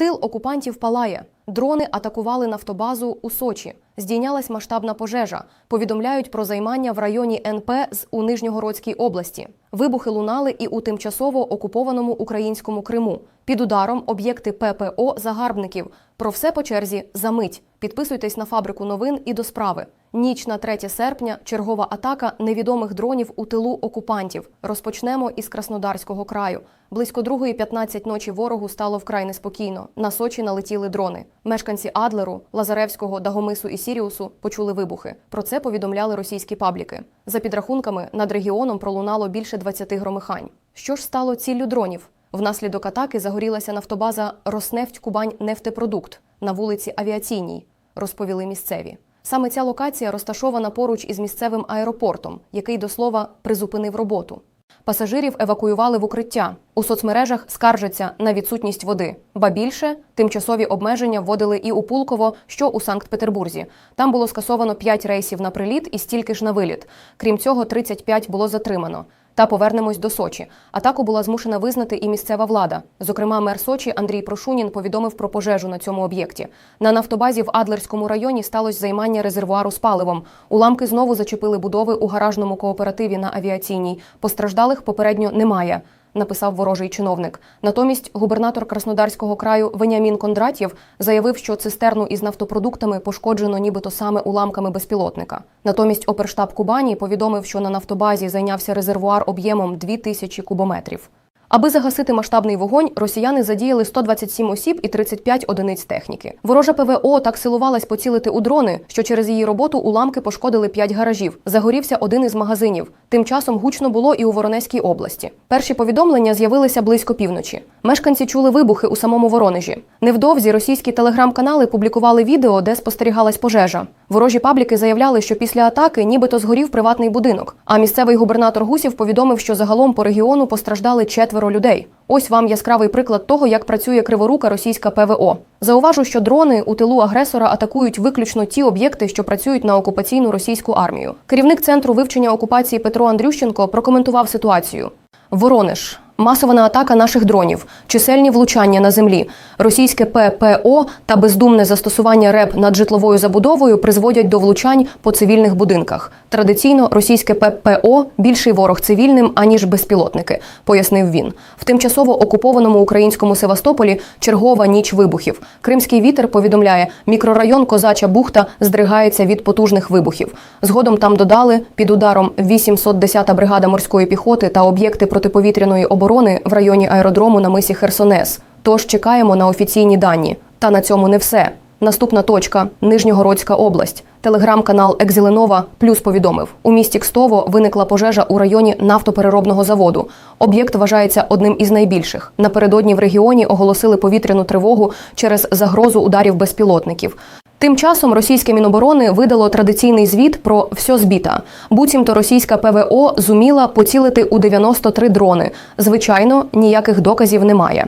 Тил окупантів палає. Дрони атакували нафтобазу у Сочі. Здійнялась масштабна пожежа. Повідомляють про займання в районі НП з у Нижньогородській області. Вибухи лунали і у тимчасово окупованому українському Криму. Під ударом об'єкти ППО загарбників. Про все по черзі за мить. Підписуйтесь на фабрику новин і до справи. Ніч на 3 серпня чергова атака невідомих дронів у тилу окупантів. Розпочнемо із Краснодарського краю. Близько 2.15 ночі ворогу стало вкрай неспокійно. На Сочі налетіли дрони. Мешканці Адлеру, Лазаревського, Дагомису і Сіріусу почули вибухи. Про це повідомляли російські пабліки. За підрахунками, над регіоном пролунало більше 20 громихань. Що ж стало ціллю дронів? Внаслідок атаки загорілася нафтобаза Роснефть Кубань Нефтепродукт на вулиці Авіаційній, розповіли місцеві. Саме ця локація розташована поруч із місцевим аеропортом, який до слова призупинив роботу. Пасажирів евакуювали в укриття. У соцмережах скаржаться на відсутність води. Ба більше тимчасові обмеження вводили і у Пулково, що у Санкт-Петербурзі. Там було скасовано 5 рейсів на приліт і стільки ж на виліт. Крім цього, 35 було затримано. Та повернемось до Сочі. Атаку була змушена визнати і місцева влада. Зокрема, мер Сочі Андрій Прошунін повідомив про пожежу на цьому об'єкті. На нафтобазі в Адлерському районі сталося займання резервуару з паливом. Уламки знову зачепили будови у гаражному кооперативі на авіаційній. Постраждалих попередньо немає. Написав ворожий чиновник. Натомість губернатор Краснодарського краю Веніамін Кондратєв заявив, що цистерну із нафтопродуктами пошкоджено нібито саме уламками безпілотника. Натомість оперштаб Кубані повідомив, що на нафтобазі зайнявся резервуар об'ємом 2000 кубометрів. Аби загасити масштабний вогонь, росіяни задіяли 127 осіб і 35 одиниць техніки. Ворожа ПВО так силувалась поцілити у дрони, що через її роботу уламки пошкодили 5 гаражів. Загорівся один із магазинів. Тим часом гучно було і у Воронезькій області. Перші повідомлення з'явилися близько півночі. Мешканці чули вибухи у самому Воронежі. Невдовзі російські телеграм-канали публікували відео, де спостерігалась пожежа. Ворожі пабліки заявляли, що після атаки нібито згорів приватний будинок. А місцевий губернатор Гусів повідомив, що загалом по регіону постраждали четверо людей. Ось вам яскравий приклад того, як працює криворука російська ПВО. Зауважу, що дрони у тилу агресора атакують виключно ті об'єкти, що працюють на окупаційну російську армію. Керівник центру вивчення окупації Петро Андрющенко прокоментував ситуацію. Воронеж. Масована атака наших дронів, чисельні влучання на землі, російське ППО та бездумне застосування РЕП над житловою забудовою призводять до влучань по цивільних будинках. Традиційно російське ППО більший ворог цивільним аніж безпілотники, пояснив він. В тимчасово окупованому українському Севастополі чергова ніч вибухів. Кримський вітер повідомляє, мікрорайон Козача бухта здригається від потужних вибухів. Згодом там додали під ударом 810-та бригада морської піхоти та об'єкти протиповітряної оборони в районі аеродрому на мисі Херсонес. Тож чекаємо на офіційні дані. Та на цьому не все. Наступна точка Нижньогородська область. Телеграм-канал Екзеленова Плюс повідомив, у місті Кстово виникла пожежа у районі нафтопереробного заводу. Об'єкт вважається одним із найбільших. Напередодні в регіоні оголосили повітряну тривогу через загрозу ударів безпілотників. Тим часом російське міноборони видало традиційний звіт про все збіта. Буцімто російська ПВО зуміла поцілити у 93 дрони. Звичайно, ніяких доказів немає.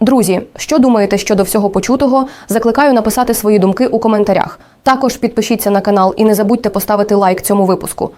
Друзі, що думаєте щодо всього почутого? Закликаю написати свої думки у коментарях. Також підпишіться на канал і не забудьте поставити лайк цьому випуску.